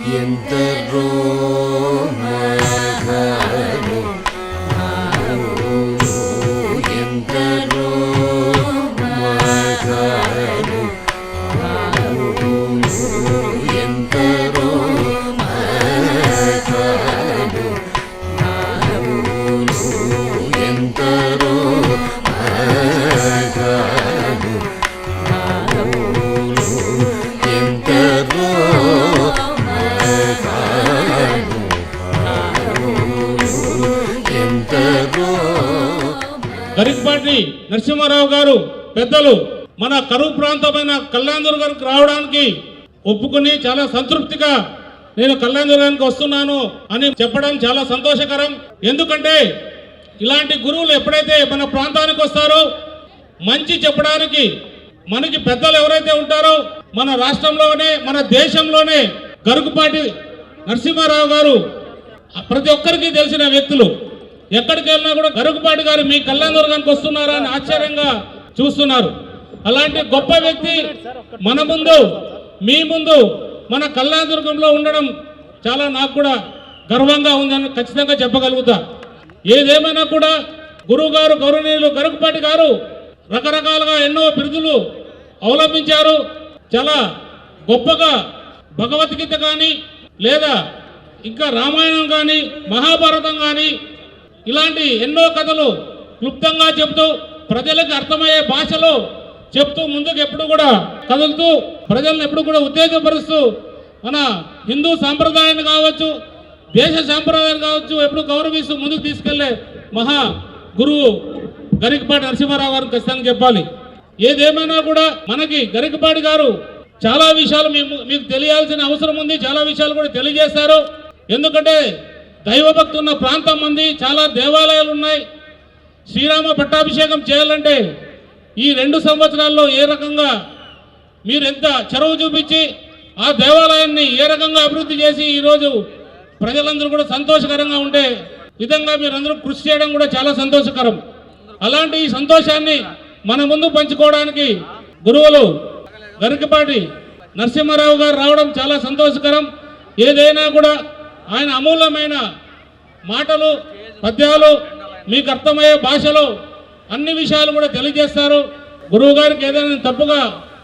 y enterró. Garikapati Narasimha Rao గారు పెద్దలు మన కరువు ప్రాంతమైన కళ్యాణదుర్గ గారికి రావడానికి ఒప్పుకుని చాలా సంతృప్తిగా నేను కళ్యాణదుర్గానికి వస్తున్నాను అని చెప్పడం చాలా సంతోషకరం. ఎందుకంటే ఇలాంటి గురువులు ఎప్పుడైతే మన ప్రాంతానికి వస్తారో మంచి చెప్పడానికి మనకి పెద్దలు ఎవరైతే ఉంటారో మన రాష్ట్రంలోనే మన దేశంలోనే గరుకుపాటి నరసింహారావు గారు ప్రతి ఒక్కరికి తెలిసిన వ్యక్తులు. ఎక్కడికి వెళ్ళినా కూడా గరుగుపాటి గారు మీ కళ్యాణదుర్గానికి వస్తున్నారా అని ఆశ్చర్యంగా చూస్తున్నారు. అలాంటి గొప్ప వ్యక్తి మన ముందు మీ ముందు మన కళ్యాణదుర్గంలో ఉండడం చాలా నాకు కూడా గర్వంగా ఉందని ఖచ్చితంగా చెప్పగలుగుతా. ఏదేమైనా కూడా గురువు గారు గౌరవనీయులు గరుగుపాటి గారు రకరకాలుగా ఎన్నో బిరుదులు అవలంబించారు. చాలా గొప్పగా భగవద్గీత కానీ లేదా ఇంకా రామాయణం కానీ మహాభారతం కానీ ఇలాంటి ఎన్నో కథలు క్లుప్తంగా చెబుతూ ప్రజలకు అర్థమయ్యే భాషలో చెప్తూ ముందుకు ఎప్పుడు కూడా కదులుతూ ప్రజలను ఎప్పుడు కూడా ఉత్తేజపరుస్తూ మన హిందూ సాంప్రదాయాన్ని కావచ్చు దేశ సాంప్రదాయాన్ని కావచ్చు ఎప్పుడు గౌరవిస్తూ ముందుకు తీసుకెళ్ళే మహా గురువు గరికపాటి నరసింహారావు గారు ఖచ్చితంగా చెప్పాలి. ఏదేమైనా కూడా మనకి గరికపాటి గారు చాలా విషయాలు మేము మీకు తెలియాల్సిన అవసరం ఉంది చాలా విషయాలు కూడా తెలియజేశారు. ఎందుకంటే దైవభక్తి ఉన్న ప్రాంతం ఉంది చాలా దేవాలయాలు ఉన్నాయి. శ్రీరామ పట్టాభిషేకం చేయాలంటే ఈ రెండు సంవత్సరాల్లో ఏ రకంగా మీరు ఎంత చొరవ చూపించి ఆ దేవాలయాన్ని ఏ రకంగా అభివృద్ధి చేసి ఈరోజు ప్రజలందరూ కూడా సంతోషకరంగా ఉండే విధంగా మీరందరూ కృషి చేయడం కూడా చాలా సంతోషకరం. అలాంటి ఈ సంతోషాన్ని మన ముందు పంచుకోవడానికి గురువులు గరికపాటి నరసింహారావు గారు రావడం చాలా సంతోషకరం. ఏదైనా కూడా ఆయన అమూల్యమైన మాటలు పద్యాలు మీకు అర్థమయ్యే భాషలో అన్ని విషయాలు కూడా తెలియజేస్తారు. గురువు గారికి ఏదైనా తప్పుగా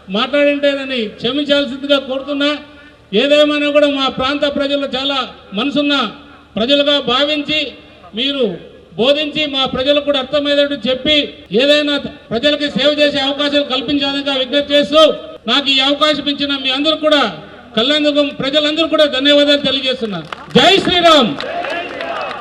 మాట్లాడింటేనని క్షమించాల్సిందిగా కోరుతున్నా. ఏదేమైనా కూడా మా ప్రాంత ప్రజలు చాలా మనసున్న ప్రజలుగా భావించి మీరు బోధించి మా ప్రజలకు కూడా అర్థమయ్యేటట్టు చెప్పి ఏదైనా ప్రజలకి సేవ చేసే అవకాశాలు కల్పించాలని విజ్ఞప్తి చేస్తూ నాకు ఈ అవకాశం ఇచ్చిన మీ అందరూ కూడా కళ్యాణ ప్రజలందరూ కూడా ధన్యవాదాలు తెలియజేస్తున్నా. జై శ్రీరామ్.